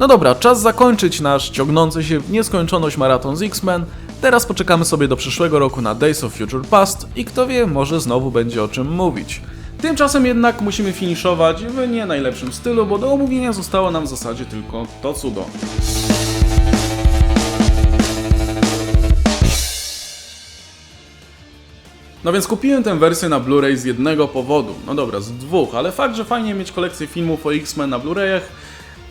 No dobra, czas zakończyć nasz ciągnący się w nieskończoność maraton z X-Men. Teraz poczekamy sobie do przyszłego roku na Days of Future Past i kto wie, może znowu będzie o czym mówić. Tymczasem jednak musimy finiszować w nie najlepszym stylu, bo do omówienia zostało nam w zasadzie tylko to cudo. No więc kupiłem tę wersję na Blu-ray z jednego powodu. No dobra, z dwóch, ale fakt, że fajnie mieć kolekcję filmów o X-Men na Blu-rayach,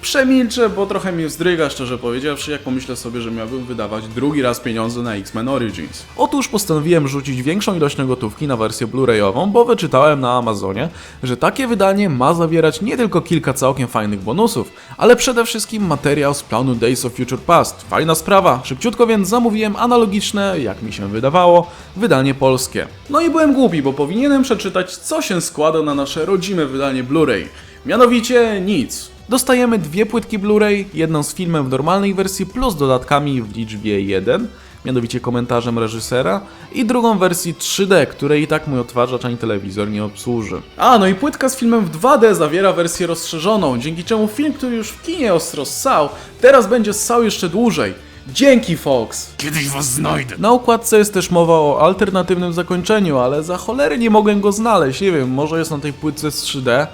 przemilczę, bo trochę mnie wzdryga, szczerze powiedziawszy, jak pomyślę sobie, że miałbym wydawać drugi raz pieniądze na X-Men Origins. Otóż postanowiłem rzucić większą ilość gotówki na wersję Blu-rayową, bo wyczytałem na Amazonie, że takie wydanie ma zawierać nie tylko kilka całkiem fajnych bonusów, ale przede wszystkim materiał z planu Days of Future Past. Fajna sprawa, szybciutko więc zamówiłem analogiczne, jak mi się wydawało, wydanie polskie. No i byłem głupi, bo powinienem przeczytać, co się składa na nasze rodzime wydanie Blu-ray. Mianowicie nic. Dostajemy dwie płytki Blu-ray, jedną z filmem w normalnej wersji plus dodatkami w liczbie 1, mianowicie komentarzem reżysera, i drugą wersji 3D, której i tak mój odtwarzacz ani telewizor nie obsłuży. A, no i płytka z filmem w 2D zawiera wersję rozszerzoną, dzięki czemu film, który już w kinie ostro ssał, teraz będzie ssał jeszcze dłużej. Dzięki Fox! Kiedyś was znajdę. Na układce jest też mowa o alternatywnym zakończeniu, ale za cholery nie mogłem go znaleźć. Nie wiem, może jest na tej płytce z 3D.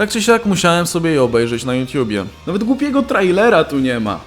Tak czy siak musiałem sobie je obejrzeć na YouTubie. Nawet głupiego trailera tu nie ma.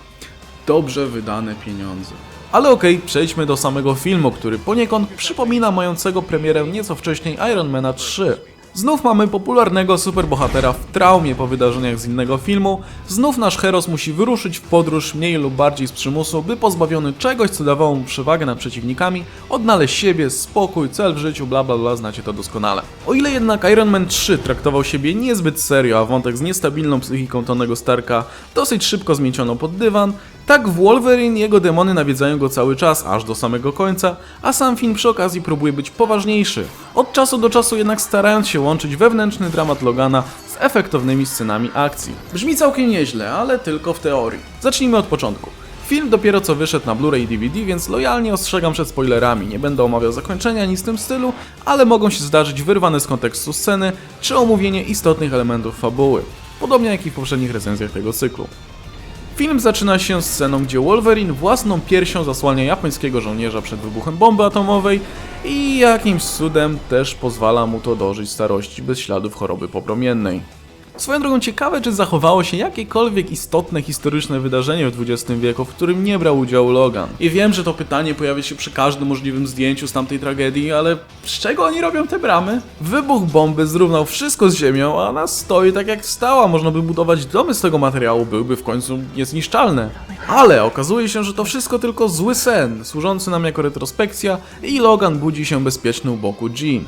Dobrze wydane pieniądze. Ale okej, przejdźmy do samego filmu, który poniekąd przypomina mającego premierę nieco wcześniej Ironmana 3. Znów mamy popularnego superbohatera w traumie po wydarzeniach z innego filmu. Znów nasz heros musi wyruszyć w podróż mniej lub bardziej z przymusu, by pozbawiony czegoś, co dawało mu przewagę nad przeciwnikami, odnaleźć siebie, spokój, cel w życiu, bla bla bla, znacie to doskonale. O ile jednak Iron Man 3 traktował siebie niezbyt serio, a wątek z niestabilną psychiką Tonego Starka dosyć szybko zmieciono pod dywan, tak w Wolverine jego demony nawiedzają go cały czas, aż do samego końca, a sam film przy okazji próbuje być poważniejszy. Od czasu do czasu jednak starając się łączyć wewnętrzny dramat Logana z efektownymi scenami akcji. Brzmi całkiem nieźle, ale tylko w teorii. Zacznijmy od początku. Film dopiero co wyszedł na Blu-ray i DVD, więc lojalnie ostrzegam przed spoilerami. Nie będę omawiał zakończenia ani z tym stylu, ale mogą się zdarzyć wyrwane z kontekstu sceny, czy omówienie istotnych elementów fabuły. Podobnie jak i w poprzednich recenzjach tego cyklu. Film zaczyna się sceną, gdzie Wolverine własną piersią zasłania japońskiego żołnierza przed wybuchem bomby atomowej i jakimś cudem też pozwala mu to dożyć starości bez śladów choroby popromiennej. Swoją drogą ciekawe, czy zachowało się jakiekolwiek istotne historyczne wydarzenie w XX wieku, w którym nie brał udziału Logan. I wiem, że to pytanie pojawia się przy każdym możliwym zdjęciu z tamtej tragedii, ale z czego oni robią te bramy? Wybuch bomby zrównał wszystko z ziemią, a ona stoi tak jak stała. Można by budować domy z tego materiału, byłby w końcu niezniszczalne. Ale okazuje się, że to wszystko tylko zły sen, służący nam jako retrospekcja i Logan budzi się bezpieczny u boku Jean.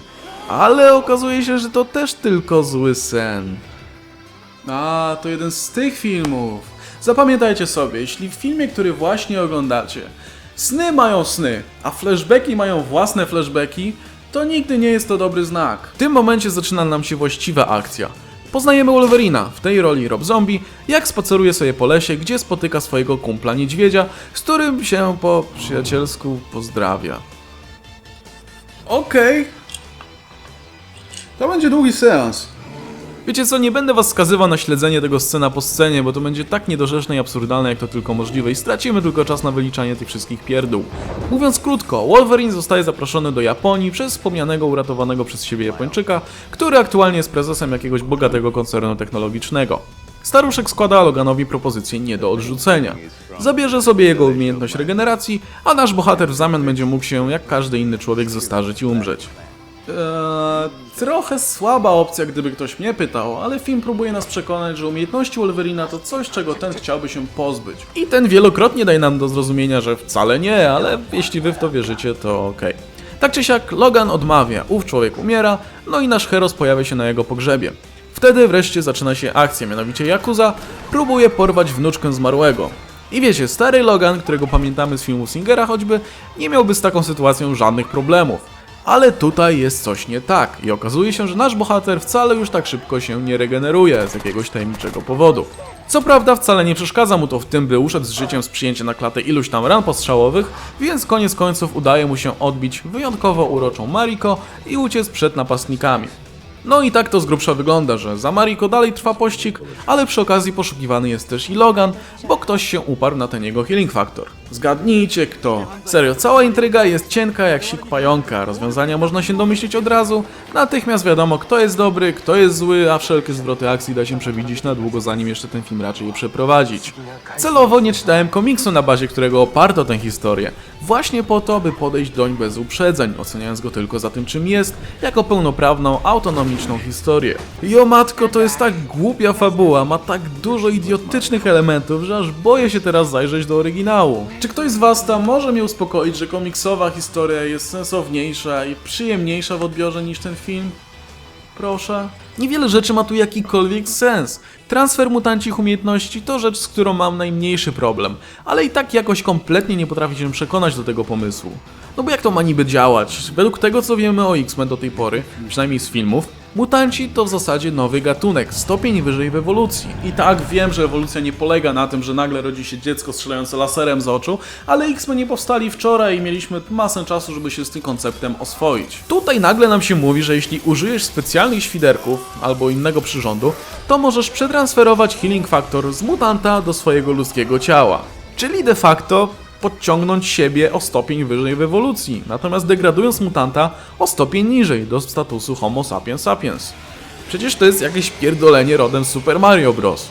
Ale okazuje się, że to też tylko zły sen. A, to jeden z tych filmów. Zapamiętajcie sobie, jeśli w filmie, który właśnie oglądacie, sny mają sny, a flashbacki mają własne flashbacki, to nigdy nie jest to dobry znak. W tym momencie zaczyna nam się właściwa akcja. Poznajemy Wolverina, w tej roli Rob Zombie, jak spaceruje sobie po lesie, gdzie spotyka swojego kumpla niedźwiedzia, z którym się po przyjacielsku pozdrawia. Okej. To będzie długi seans. Wiecie co, nie będę was skazywał na śledzenie tego scena po scenie, bo to będzie tak niedorzeczne i absurdalne jak to tylko możliwe i stracimy tylko czas na wyliczanie tych wszystkich pierdół. Mówiąc krótko, Wolverine zostaje zaproszony do Japonii przez wspomnianego uratowanego przez siebie Japończyka, który aktualnie jest prezesem jakiegoś bogatego koncernu technologicznego. Staruszek składa Loganowi propozycję nie do odrzucenia. Zabierze sobie jego umiejętność regeneracji, a nasz bohater w zamian będzie mógł się, jak każdy inny człowiek, zestarzyć i umrzeć. Eee, trochę słaba opcja, gdyby ktoś mnie pytał, ale film próbuje nas przekonać, że umiejętności Wolverina to coś, czego ten chciałby się pozbyć. I ten wielokrotnie daje nam do zrozumienia, że wcale nie, ale jeśli wy w to wierzycie, to okej. Tak czy siak, Logan odmawia, ów człowiek umiera, no i nasz heros pojawia się na jego pogrzebie. Wtedy wreszcie zaczyna się akcja, mianowicie Yakuza próbuje porwać wnuczkę zmarłego. I wiecie, stary Logan, którego pamiętamy z filmu Singera choćby, nie miałby z taką sytuacją żadnych problemów. Ale tutaj jest coś nie tak i okazuje się, że nasz bohater wcale już tak szybko się nie regeneruje z jakiegoś tajemniczego powodu. Co prawda wcale nie przeszkadza mu to w tym, by uszedł z życiem z przyjęcia na klatę iluś tam ran postrzałowych, więc koniec końców udaje mu się odbić wyjątkowo uroczą Mariko i uciec przed napastnikami. No i tak to z grubsza wygląda, że za Mariko dalej trwa pościg, ale przy okazji poszukiwany jest też i Logan, bo ktoś się uparł na ten jego healing factor. Zgadnijcie kto. Serio, cała intryga jest cienka jak sik pająka, rozwiązania można się domyślić od razu, natychmiast wiadomo kto jest dobry, kto jest zły, a wszelkie zwroty akcji da się przewidzieć na długo zanim jeszcze ten film raczy je przeprowadzić. Celowo nie czytałem komiksu na bazie którego oparto tę historię, właśnie po to, by podejść doń bez uprzedzeń, oceniając go tylko za tym czym jest, jako pełnoprawną, autonomiczną historię. I o matko, to jest tak głupia fabuła, ma tak dużo idiotycznych elementów, że aż boję się teraz zajrzeć do oryginału. Czy ktoś z was tam może mnie uspokoić, że komiksowa historia jest sensowniejsza i przyjemniejsza w odbiorze niż ten film? Proszę. Niewiele rzeczy ma tu jakikolwiek sens. Transfer mutancich umiejętności to rzecz, z którą mam najmniejszy problem, ale i tak jakoś kompletnie nie potrafię się przekonać do tego pomysłu. No bo jak to ma niby działać? Według tego co wiemy o X-Men do tej pory, przynajmniej z filmów, mutanci to w zasadzie nowy gatunek, stopień wyżej w ewolucji. I tak wiem, że ewolucja nie polega na tym, że nagle rodzi się dziecko strzelające laserem z oczu, ale X-Men nie powstali wczoraj i mieliśmy masę czasu, żeby się z tym konceptem oswoić. Tutaj nagle nam się mówi, że jeśli użyjesz specjalnych świderków albo innego przyrządu, to możesz przetransferować healing factor z mutanta do swojego ludzkiego ciała. Czyli de facto podciągnąć siebie o stopień wyżej w ewolucji, natomiast degradując mutanta o stopień niżej do statusu Homo sapiens sapiens. Przecież to jest jakieś pierdolenie rodem Super Mario Bros.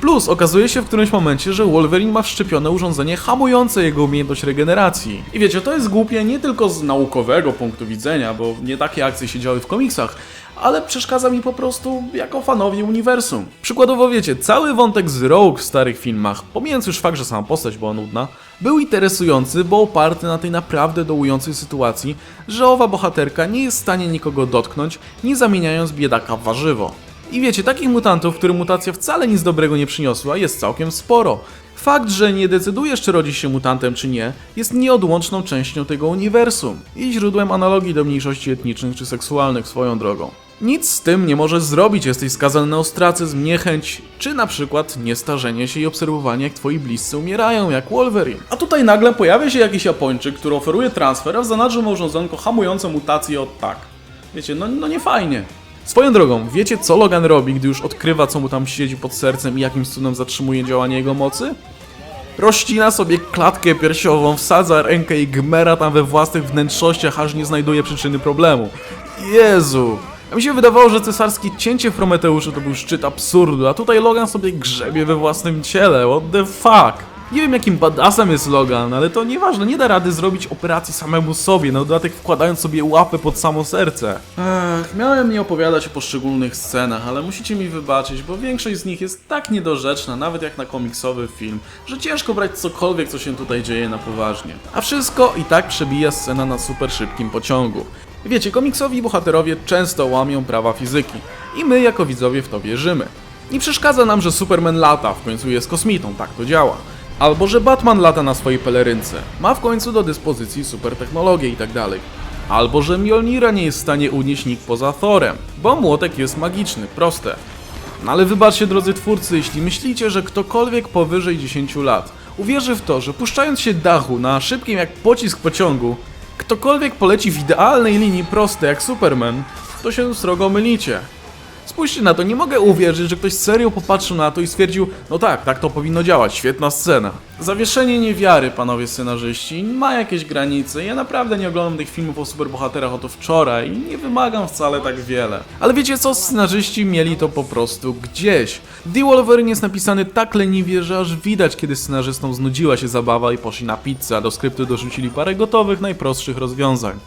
Plus okazuje się w którymś momencie, że Wolverine ma wszczepione urządzenie hamujące jego umiejętność regeneracji. I wiecie, to jest głupie nie tylko z naukowego punktu widzenia, bo nie takie akcje się działy w komiksach, ale przeszkadza mi po prostu jako fanowi uniwersum. Przykładowo wiecie, cały wątek z Rogue w starych filmach, pomijając już fakt, że sama postać była nudna, był interesujący, bo oparty na tej naprawdę dołującej sytuacji, że owa bohaterka nie jest w stanie nikogo dotknąć, nie zamieniając biedaka w warzywo. I wiecie, takich mutantów, którym mutacja wcale nic dobrego nie przyniosła, jest całkiem sporo. Fakt, że nie decydujesz, czy rodzisz się mutantem, czy nie, jest nieodłączną częścią tego uniwersum i źródłem analogii do mniejszości etnicznych czy seksualnych swoją drogą. Nic z tym nie możesz zrobić, jesteś skazany na ostracyzm, niechęć, czy na przykład niestarzenie się i obserwowanie jak twoi bliscy umierają, jak Wolverine. A tutaj nagle pojawia się jakiś Japończyk, który oferuje transfer, a w zanadrzu ma urządzonko hamujące mutacje od tak. Wiecie, no, no nie fajnie. Swoją drogą, wiecie co Logan robi, gdy już odkrywa co mu tam siedzi pod sercem i jakimś cudem zatrzymuje działanie jego mocy? Rozcina sobie klatkę piersiową, wsadza rękę i gmera tam we własnych wnętrznościach, aż nie znajduje przyczyny problemu. Jezu! A mi się wydawało, że cesarskie cięcie w Prometeuszu to był szczyt absurdu, a tutaj Logan sobie grzebie we własnym ciele, what the fuck? Nie wiem jakim badassem jest Logan, ale to nieważne, nie da rady zrobić operacji samemu sobie, na dodatek wkładając sobie łapę pod samo serce. Ech, miałem nie opowiadać o poszczególnych scenach, ale musicie mi wybaczyć, bo większość z nich jest tak niedorzeczna, nawet jak na komiksowy film, że ciężko brać cokolwiek, co się tutaj dzieje na poważnie. A wszystko i tak przebija scena na super szybkim pociągu. Wiecie, komiksowi bohaterowie często łamią prawa fizyki i my jako widzowie w to wierzymy. Nie przeszkadza nam, że Superman lata, w końcu jest kosmitą, tak to działa. Albo że Batman lata na swojej pelerynce, ma w końcu do dyspozycji super technologię i tak. Albo że Mjolnira nie jest w stanie unieść nikt poza Thorem, bo młotek jest magiczny, proste. No ale wybaczcie drodzy twórcy, jeśli myślicie, że ktokolwiek powyżej 10 lat uwierzy w to, że puszczając się dachu na szybkim jak pocisk pociągu, ktokolwiek poleci w idealnej linii proste jak Superman, to się srogo mylicie. Spójrzcie na to, nie mogę uwierzyć, że ktoś serio popatrzył na to i stwierdził, no tak, tak to powinno działać, świetna scena. Zawieszenie niewiary, panowie scenarzyści, ma jakieś granice. Ja naprawdę nie oglądam tych filmów o superbohaterach oto wczoraj i nie wymagam wcale tak wiele. Ale wiecie co, scenarzyści mieli to po prostu gdzieś. The Wolverine jest napisany tak leniwie, że aż widać, kiedy scenarzystom znudziła się zabawa i poszli na pizzę, a do skryptu dorzucili parę gotowych, najprostszych rozwiązań.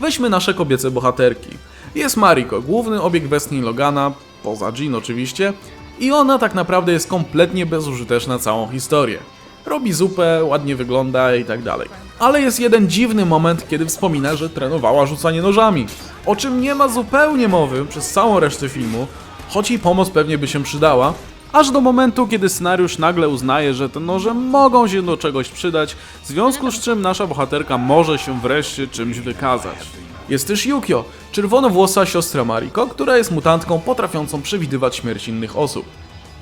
Weźmy nasze kobiece bohaterki. Jest Mariko, główny obiekt westchnień Logana, poza Jean oczywiście, i ona tak naprawdę jest kompletnie bezużyteczna całą historię. Robi zupę, ładnie wygląda i tak dalej. Ale jest jeden dziwny moment, kiedy wspomina, że trenowała rzucanie nożami. O czym nie ma zupełnie mowy przez całą resztę filmu, choć jej pomoc pewnie by się przydała, aż do momentu, kiedy scenariusz nagle uznaje, że te noże mogą się do czegoś przydać, w związku z czym nasza bohaterka może się wreszcie czymś wykazać. Jest też Yukio, czerwonowłosa siostra Mariko, która jest mutantką potrafiącą przewidywać śmierć innych osób.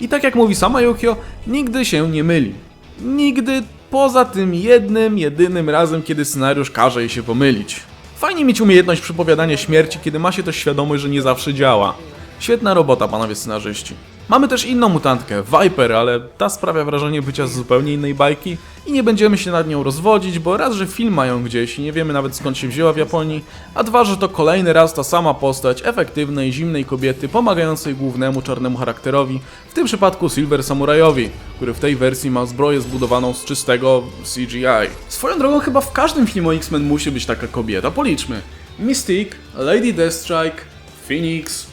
I tak jak mówi sama Yukio, nigdy się nie myli. Nigdy poza tym jednym, jedynym razem, kiedy scenariusz każe jej się pomylić. Fajnie mieć umiejętność przypowiadania śmierci, kiedy ma się też świadomość, że nie zawsze działa. Świetna robota, panowie scenarzyści. Mamy też inną mutantkę, Viper, ale ta sprawia wrażenie bycia z zupełnie innej bajki i nie będziemy się nad nią rozwodzić, bo raz, że film mają gdzieś i nie wiemy nawet skąd się wzięła w Japonii, a dwa, że to kolejny raz ta sama postać efektywnej, zimnej kobiety pomagającej głównemu czarnemu charakterowi, w tym przypadku Silver Samurajowi, który w tej wersji ma zbroję zbudowaną z czystego CGI. Swoją drogą chyba w każdym filmie X-Men musi być taka kobieta, policzmy. Mystique, Lady Deathstrike, Phoenix,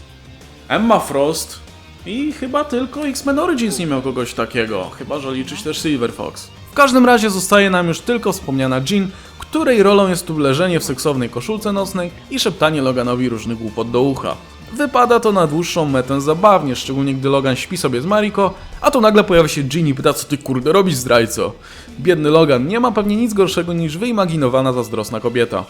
Emma Frost i chyba tylko X-Men Origins nie miał kogoś takiego, chyba że liczyć też Silver Fox. W każdym razie zostaje nam już tylko wspomniana Jean, której rolą jest tu leżenie w seksownej koszulce nocnej i szeptanie Loganowi różnych głupot do ucha. Wypada to na dłuższą metę zabawnie, szczególnie gdy Logan śpi sobie z Mariko, a tu nagle pojawia się Jean i pyta co ty kurde robisz zdrajco. Biedny Logan nie ma pewnie nic gorszego niż wyimaginowana zazdrosna kobieta.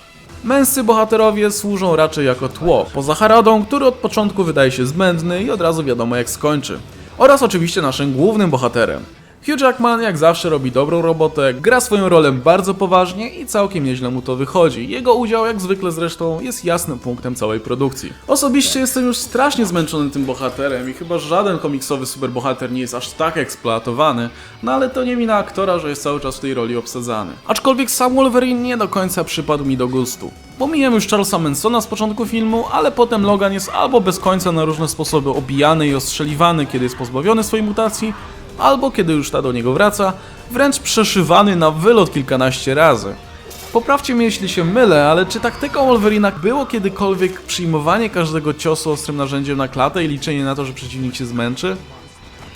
Męscy bohaterowie służą raczej jako tło, poza Haradą, który od początku wydaje się zbędny i od razu wiadomo jak skończy. Oraz oczywiście naszym głównym bohaterem. Hugh Jackman jak zawsze robi dobrą robotę, gra swoją rolę bardzo poważnie i całkiem nieźle mu to wychodzi. Jego udział, jak zwykle zresztą, jest jasnym punktem całej produkcji. Osobiście jestem już strasznie zmęczony tym bohaterem i chyba żaden komiksowy superbohater nie jest aż tak eksploatowany, no ale to nie wina aktora, że jest cały czas w tej roli obsadzany. Aczkolwiek sam Wolverine nie do końca przypadł mi do gustu. Pomijam już Charlesa Mansona z początku filmu, ale potem Logan jest albo bez końca na różne sposoby obijany i ostrzeliwany, kiedy jest pozbawiony swojej mutacji, albo kiedy już ta do niego wraca, wręcz przeszywany na wylot kilkanaście razy. Poprawcie mnie jeśli się mylę, ale czy taktyką Wolverina było kiedykolwiek przyjmowanie każdego ciosu ostrym narzędziem na klatę i liczenie na to, że przeciwnik się zmęczy?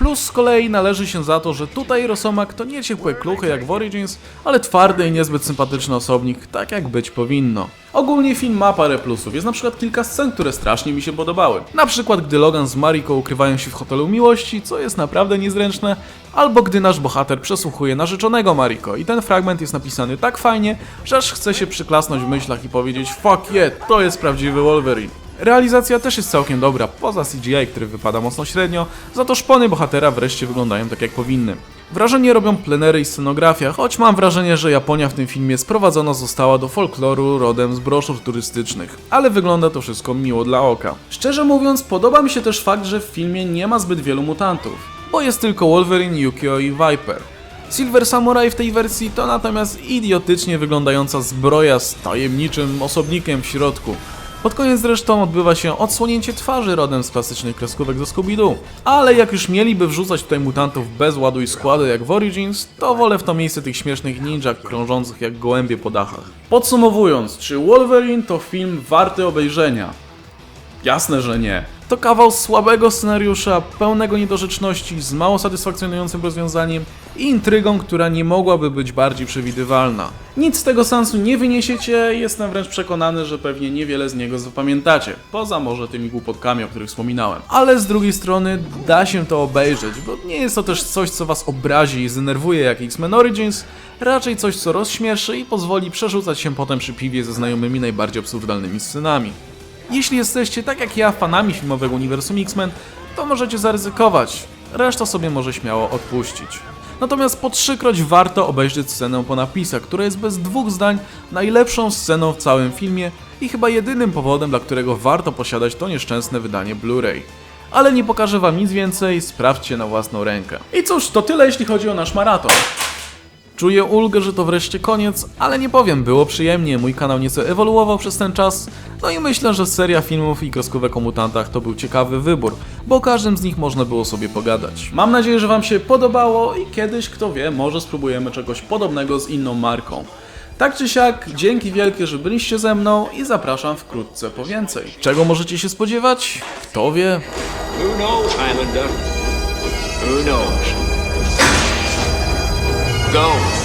Plus z kolei należy się za to, że tutaj Rosomak to nie ciepłe kluchy jak w Origins, ale twardy i niezbyt sympatyczny osobnik, tak jak być powinno. Ogólnie film ma parę plusów, jest na przykład kilka scen, które strasznie mi się podobały. Na przykład gdy Logan z Mariko ukrywają się w hotelu miłości, co jest naprawdę niezręczne, albo gdy nasz bohater przesłuchuje narzeczonego Mariko i ten fragment jest napisany tak fajnie, że aż chce się przyklasnąć w myślach i powiedzieć fuck yeah, to jest prawdziwy Wolverine. Realizacja też jest całkiem dobra, poza CGI, który wypada mocno średnio, za to szpony bohatera wreszcie wyglądają tak jak powinny. Wrażenie robią plenery i scenografia, choć mam wrażenie, że Japonia w tym filmie sprowadzona została do folkloru rodem z broszur turystycznych, ale wygląda to wszystko miło dla oka. Szczerze mówiąc, podoba mi się też fakt, że w filmie nie ma zbyt wielu mutantów, bo jest tylko Wolverine, Yukio i Viper. Silver Samurai w tej wersji to natomiast idiotycznie wyglądająca zbroja z tajemniczym osobnikiem w środku. Pod koniec zresztą odbywa się odsłonięcie twarzy rodem z klasycznych kreskówek ze Scooby-Doo. Ale jak już mieliby wrzucać tutaj mutantów bez ładu i składu jak w Origins, to wolę w to miejsce tych śmiesznych ninja krążących jak gołębie po dachach. Podsumowując, czy Wolverine to film warty obejrzenia? Jasne, że nie. To kawał słabego scenariusza, pełnego niedorzeczności, z mało satysfakcjonującym rozwiązaniem i intrygą, która nie mogłaby być bardziej przewidywalna. Nic z tego sensu nie wyniesiecie, jestem wręcz przekonany, że pewnie niewiele z niego zapamiętacie, poza może tymi głupotkami, o których wspominałem. Ale z drugiej strony da się to obejrzeć, bo nie jest to też coś, co was obrazi i zdenerwuje jak X-Men Origins, raczej coś, co rozśmieszy i pozwoli przerzucać się potem przy piwie ze znajomymi najbardziej absurdalnymi scenami. Jeśli jesteście tak jak ja fanami filmowego uniwersum X-Men, to możecie zaryzykować, reszta sobie może śmiało odpuścić. Natomiast po trzykroć warto obejrzeć scenę po napisach, która jest bez dwóch zdań najlepszą sceną w całym filmie i chyba jedynym powodem, dla którego warto posiadać to nieszczęsne wydanie Blu-ray. Ale nie pokażę wam nic więcej, sprawdźcie na własną rękę. I cóż, to tyle jeśli chodzi o nasz maraton. Czuję ulgę, że to wreszcie koniec, ale nie powiem, było przyjemnie, mój kanał nieco ewoluował przez ten czas, no i myślę, że seria filmów i kreskówek o mutantach to był ciekawy wybór, bo o każdym z nich można było sobie pogadać. Mam nadzieję, że Wam się podobało i kiedyś, kto wie, może spróbujemy czegoś podobnego z inną marką. Tak czy siak, dzięki wielkie, że byliście ze mną i zapraszam wkrótce po więcej. Czego możecie się spodziewać? Kto wie? Who knows, Highlander? Who knows? Go.